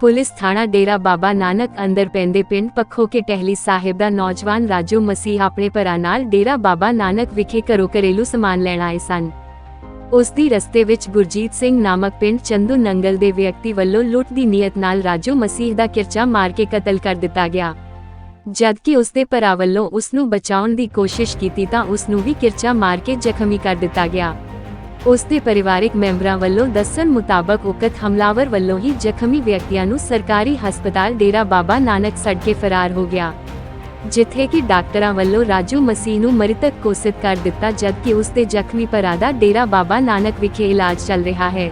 Police ਥਾਣਾ ਡੇਰਾ ਬਾਬਾ ਨਾਨਕ ਅੰਦਰ ਪੈਂਦੇ ਪਿੰਡ ਪੱਖੋ ਕੇ ਟਹਿਲੀ ਸਾਹਿਬ ਦਾ ਨੌਜਵਾਨ ਰਾਜੂ ਮਸੀਹ ਆਪਣੇ ਭਰਾ ਨਾਲ ਡੇਰਾ ਬਾਬਾ ਨਾਨਕ ਵਿਖੇ ਘਰੋਂ ਘਰੇਲੂ ਸਮਾਨ ਲੈਣ ਆਏ ਸਨ। ਉਸ ਦੀ ਰਸਤੇ ਵਿੱਚ ਗੁਰਜੀਤ ਸਿੰਘ ਨਾਮਕ ਪਿੰਡ ਚੰਦੂ ਨੰਗਲ ਦੇ ਵਿਅਕਤੀ ਵੱਲੋਂ ਲੁੱਟ ਦੀ ਨੀਅਤ ਨਾਲ ਰਾਜੂ ਮਸੀਹ ਦਾ ਕਿਰਚਾ ਮਾਰ ਕੇ ਕਤਲ ਕਰ ਦਿੱਤਾ ਗਿਆ। ਜਦਕਿ ਉਸ ਦੇ ਭਰਾ ਵੱਲੋਂ ਉਸ ਨੂੰ ਬਚਾਉਣ ਦੀ ਕੋਸ਼ਿਸ਼ ਕੀਤੀ ਤਾਂ ਉਸ ਨੂੰ ਵੀ ਕਿਰਚਾ ਮਾਰ ਕੇ ਜ਼ਖਮੀ ਕਰ ਦਿੱਤਾ ਗਿਆ। ਉਸ ਦੇ ਪਰਿਵਾਰਕ ਮੈਂਬਰਾਂ ਵੱਲੋਂ ਦੱਸਣ ਮੁਤਾਬਕ ਉਕਤ ਹਮਲਾਵਰ ਵੱਲੋਂ ਹੀ ਜ਼ਖਮੀ ਵਿਅਕਤੀਆਂ ਨੂੰ ਸਰਕਾਰੀ ਹਸਪਤਾਲ ਡੇਰਾ ਬਾਬਾ ਨਾਨਕ ਛੱਡ ਕੇ ਫਰਾਰ ਹੋ ਗਿਆ, ਜਿੱਥੇ ਕਿ ਡਾਕਟਰਾਂ ਵੱਲੋਂ ਰਾਜੂ ਮਸੀਹ ਨੂੰ ਮ੍ਰਿਤਕ ਘੋਸ਼ਿਤ ਕਰ ਦਿੱਤਾ ਜਦਕਿ ਉਸ ਦੇ ਜ਼ਖਮੀ ਭਰਾ ਦਾ ਡੇਰਾ ਬਾਬਾ ਨਾਨਕ ਵਿਖੇ ਇਲਾਜ ਚੱਲ ਰਿਹਾ ਹੈ।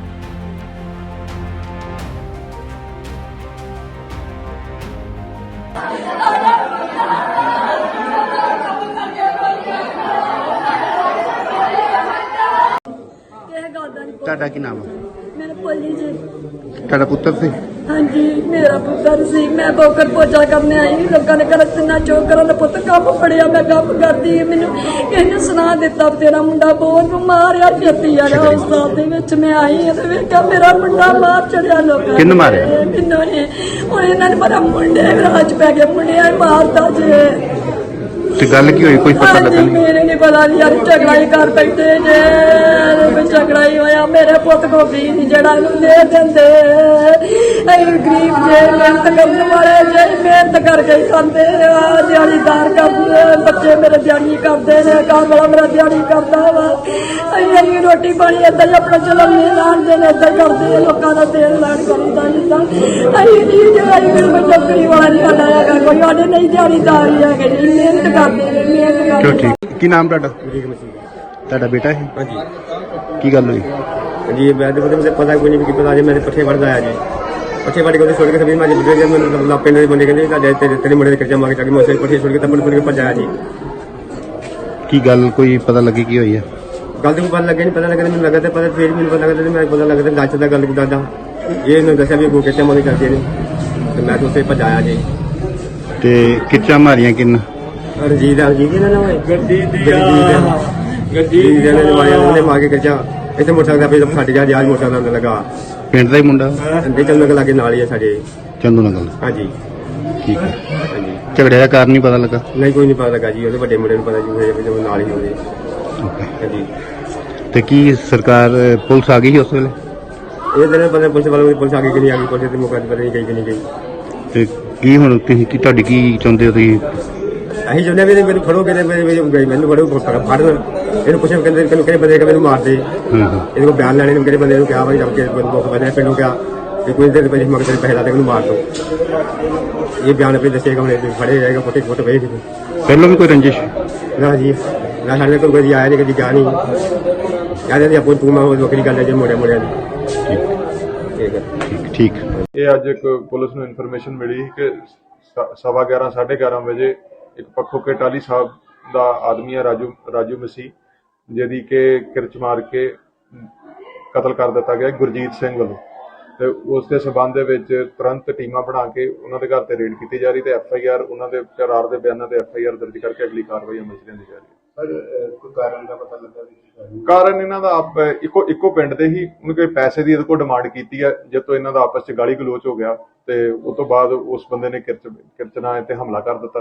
ਤੁਹਾਡਾ ਕੀ ਨਾਮ ਹੈ ਮੈਂ ਭੋਲੀ ਜੀ। ਤੁਹਾਡਾ ਪੁੱਤਰ ਸੀ? ਹਾਂਜੀ ਮੇਰਾ ਪੁੱਤਰ ਸੀ। ਮੈਂ ਬੋਕਰ ਪੋਚਾ ਕਰਨ ਆਈ ਲੋਕਾਂ ਨੇ ਕਰ ਸਿੰਨਾ ਚੋਕ ਕਰਨ ਦਾ ਪੁੱਤ ਕੰਮ ਫੜਿਆ। ਮੈਂ ਕੰਮ ਕਰਦੀ ਮੈਨੂੰ ਕਿਸੇ ਨੇ ਸੁਣਾ ਦਿੱਤਾ ਵੀ ਤੇਰਾ ਮੁੰਡਾ ਬਹੁਤ ਮਾਰਿਆ। ਛੇਤੀ ਆ ਗਿਆ ਹਸਪਤਾਲ ਦੇ ਵਿੱਚ ਮੈਂ ਆਈ ਤੇ ਵੇਖਿਆ ਮੇਰਾ ਮੁੰਡਾ ਮਾਰ ਚੜਿਆ ਲੋਕਾਂ ਨੇ। ਕਿਹਨੂੰ ਮਾਰਿਆ? ਮੈਨੂੰ ਨੇ। ਹੁਣ ਇਹਨਾਂ ਨੇ ਪਤਾ ਮੁੰਡੇ ਰਾਜ ਪੈ ਗਿਆ। ਮੁੰਡਿਆਂ ਨੇ ਮਾਰਤਾ ਜੇ। ਤੇ ਗੱਲ ਕੀ ਹੋਈ? ਕੋਈ ਪਤਾ ਲੱਗਾ ਨਹੀਂ? ਮੇਰੇ ਨਹੀਂ ਪਤਾ ਨਹੀਂ ਯਾਰ ਝਗੜਾ ਹੀ ਕਰ ਬੈਠੇ ਜੇ। ਵੀ ਝਗੜਾ ਹੀ ਹੋਇਆ। ਮੇਰੇ ਪੁੱਤ ਕੋ ਵੀ ਨਹੀਂ ਜਿਹੜਾ ਇਹਨੂੰ ਦੇ ਦਿੰਦੇ। ਅਸੀਂ ਗਰੀਬ ਜੇ ਮਿਹਨਤ ਕਰਨ ਵਾਲੇ ਜੇ ਮਿਹਨਤ ਕਰਕੇ ਹੀ ਖਾਂਦੇ ਆ ਦਿਹਾੜੀਦਾਰ ਕਰਦੇ ਬੱਚੇ ਮੇਰੇ ਦਿਹਾੜੀ ਕਰਦੇ ਨੇ ਘਰ ਵਾਲਾ ਮੇਰਾ ਦਿਹਾੜੀ ਕਰਦਾ ਵਾ ਅਸੀਂ ਅਸੀਂ ਰੋਟੀ ਪਾਣੀ ਏਦਾਂ ਹੀ ਆਪਣਾ ਚਲਾਉਂਦੇ ਲਾਣਦੇ ਨੇ ਏਦਾਂ ਹੀ ਕਰਦੇ ਆ, ਲੋਕਾਂ ਦਾ ਤੇਲ ਲੈਣ ਕਰੀਦਾ ਜਿੱਦਾਂ ਅਸੀਂ ਨਹੀਂ ਜਿਹੜਾ ਅਸੀਂ ਕੋਈ ਨੌਕਰੀ ਵਾਲਾ ਨਹੀਂ ਸਾਡਾ ਹੈਗਾ ਕੋਈ ਸਾਡੇ ਨਹੀਂ ਦਿਹਾੜੀਦਾਰ ਹੀ ਹੈਗੇ ਜੀ ਮਿਹਨਤ ਕਰਦੇ ਨੇ ਮਿਹਨਤ ਚਲੋ ਕਰਦੇ ਠੀਕ ਕੀ ਨਾਮ ਤੁਹਾਡਾ ਤੁਹਾਡਾ ਬੇਟਾ ਹੈ ਹਾਂਜੀ ਕੀ ਗੱਲ ਹੋਈ जी मैं तो मुझे पता कोई नहीं कि पता आज मैंने पट्ठे बढ़ आया जी पट्ठे बढ़ के छोड़ के सभी मैं जिधर जब मैंने लापे ने बंदे कहते का जाए तेरे तेरे मुंडे के कर्जा मांगे जाके मैं उसे पट्ठे छोड़ के तपन छोड़ के भज आया जी ਕੀ ਗੱਲ ਕੋਈ ਪਤਾ ਲੱਗੀ ਕੀ ਹੋਈ ਹੈ गल तो पता लगे नहीं पता लगा मैंने लगा था पता फिर मैंने पता लगा मैं पता लगा था लाच का गल दादा ये इन्होंने दसा भी वो कर्जा मांगे करते ने तो मैं तो उसे भज आया जी ਤੇ ਕਿੱਚਾ ਮਾਰੀਆਂ ਕਿੰਨ रंजीत रंजीत ना ना गद्दीत गद्दीत ने मारे उन्होंने मार के कर्जा इतने मोटरसाइकिल पे फट गया आज मोटरसाइकिल लगा ਪਿੰਡ ਦਾ ਹੀ ਮੁੰਡਾ? ਅੰਦੇ ਚੱਲ ਨਗਲ ਲਾਗੇ ਨਾਲ ਹੀ ਆ ਸਾਡੇ। ਚੰਦੂ ਨਗਲ ਹਾਂਜੀ। ਠੀਕ ਹੈ। ਹਾਂਜੀ। ਝਗੜੇ ਦਾ ਕਾਰਨ ਨਹੀਂ ਪਤਾ ਲੱਗਾ? ਨਹੀਂ ਕੋਈ ਨਹੀਂ ਪਤਾ ਲੱਗਾ ਜੀ ਉਹਦੇ ਵੱਡੇ ਮੁੰਡੇ ਨੂੰ ਪਤਾ ਜੀ ਹੋਇਆ ਨਾਲ ਹੀ ਹੋਵੇ ਹਾਂਜੀ। ਤੇ ਕੀ ਸਰਕਾਰ ਪੁਲਿਸ ਆ ਗਈ ਸੀ ਉਸ ਵੇਲੇ? ਇਹ ਦਿਨ ਪਤਾ ਪੁਲਿਸ ਵਾਲੇ ਪੁਲਿਸ ਆ ਗਈ ਕਿ ਨਹੀਂ ਆ ਗਈ ਪੁਲਿਸ ਤੇ ਮੁਕੱਦਮੇ ਨਹੀਂ ਗਈ ਕਿ ਨਹੀਂ ਗਈ। ਤੇ ਕੀ ਹੁਣ ਤੁਸੀਂ ਕੀ ਤੁਹਾਡੀ ਕੀ ਚਾਹੁੰਦੇ ਹੋ ਤੁਸੀਂ? ਅਸੀਂ ਚਾਹੁੰਦੇ ਵੀ ਮੈਨੂੰ ਫੜੋ ਕਿਤੇ ਮੇਰੇ ਮੇਰੇ ਗਈ ਫੜਨ। ਇਹਨੂੰ ਪੁੱਛੇ ਕਹਿੰਦੇ ਕਿਹਨੂੰ ਕਿਹੜੇ ਬੰਦੇ ਕਿ ਮੈਨੂੰ ਮਾਰ ਦੇ ਹਾਂ ਹਾਂ। ਇਹਦੇ ਕੋਲ ਬਿਆਨ ਲੈਣੇ ਨੂੰ ਕਿਹੜੇ ਬੰਦੇ ਨੂੰ ਕਿਹਾ ਭਾਈ ਜਦ ਕੇ ਬੰਦੇ ਦੁੱਖ ਬੰਦੇ ਪਿੰਡੋਂ ਕਿਹਾ ਕਿ ਕੋਈ ਦੇਰ ਪਹਿਲੇ ਮਗਰ ਤੇਰੇ ਪੈਸੇ ਲਾ ਦੇ ਇਹਨੂੰ ਮਾਰ ਦੋ। ਇਹ ਬਿਆਨ ਆਪੇ ਦੱਸੇਗਾ ਹੁਣ ਇਹ ਫੜੇ ਜਾਏਗਾ ਫੋਟੇ ਫੋਟੋ ਵੇਚ ਦੇ ਪਹਿਲਾਂ ਵੀ ਕੋਈ ਰੰਜਿਸ਼? ਨਾ ਜੀ ਨਾ ਸਾਡੇ ਕੋਲ ਕੋਈ ਆਇਆ ਨਹੀਂ ਕਦੀ ਗਿਆ ਨਹੀਂ ਆਪੋ ਤੂੰ ਮੈਂ ਉਹ ਨੌਕਰੀ ਕਰ ਲੈ ਜੇ ਮੋੜਿਆ ਮੋੜਿਆ ਦੀ ਠੀਕ। ਠੀਕ ਠੀਕ। ਇਹ ਅੱਜ ਇੱਕ ਪੁਲਿਸ ਨੂੰ ਇਨਫੋਰਮੇਸ਼ਨ ਮਿਲੀ ਕਿ ਸਵਾ 11 11:30 ਵਜੇ ਇੱਕ ਪੱਖੋ ਕੇ ਟਾਲੀ ਸਾਹਿਬ ਦਾ ਆਦਮੀ ਹੈ ਰਾਜੂ ਰਾਜੂ ਮਸੀ ਜਿਹਦੀ ਕਿ ਕਿਰਚ ਮਾਰ ਕੇ ਕਤਲ ਕਰ ਦਿੱਤਾ ਗਿਆ ਗੁਰਜੀਤ ਸਿੰਘ ਵੱਲੋਂ। ਤੇ ਉਸ ਦੇ ਸਬੰਧ ਦੇ ਵਿੱਚ ਤੁਰੰਤ ਟੀਮਾਂ ਬਣਾ ਕੇ ਉਹਨਾਂ ਦੇ ਘਰ ਤੇ ਰੇਡ ਕੀਤੀ ਜਾ ਰਹੀ ਤੇ ਐਫ ਆਈ ਆਰ ਉਹਨਾਂ ਦੇ ਕਰਾਰ ਦੇ ਬਿਆਨਾਂ ਤੇ ਐਫ ਆਈ ਆਰ ਦਰਜ ਕਰਕੇ ਅਗਲੀ ਕਾਰਵਾਈ ਅਮਲ ਚ ਲਿਆਂਦੀ ਜਾ ਰਹੀ ਹੈ। ਕਾਰਨ ਇਹਨਾਂ ਦਾ ਆਪ ਇੱਕੋ ਇੱਕੋ ਪਿੰਡ ਦੇ ਹੀ ਉਹਨੇ ਕੋਈ ਪੈਸੇ ਦੀ ਇਹਦੇ ਕੋਲ ਡਿਮਾਂਡ ਕੀਤੀ ਹੈ ਜਦ ਤੋਂ ਇਹਨਾਂ ਦਾ ਆਪਸ ਚ ਗਾਲੀ ਗਲੋਚ ਹੋ ਗਿਆ ਤੇ ਉਸ ਤੋਂ ਬਾਅਦ ਉਸ ਬੰਦੇ ਨੇ ਕਿਰਚ ਕਿਰਚਨਾ ਤੇ ਹਮਲਾ ਕਰ ਦਿੱਤਾ।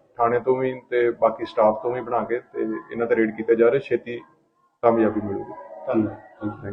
ਥਾਣੇ ਤੋਂ ਵੀ ਤੇ ਬਾਕੀ ਸਟਾਫ ਤੋਂ ਵੀ ਬਣਾ ਕੇ ਤੇ ਇਹਨਾਂ ਤੇ ਰੇਡ ਕੀਤਾ ਜਾ ਰਿਹਾ। ਛੇਤੀ ਕਾਮਯਾਬੀ ਮਿਲੂਗੀ। ਧੰਨਵਾਦ।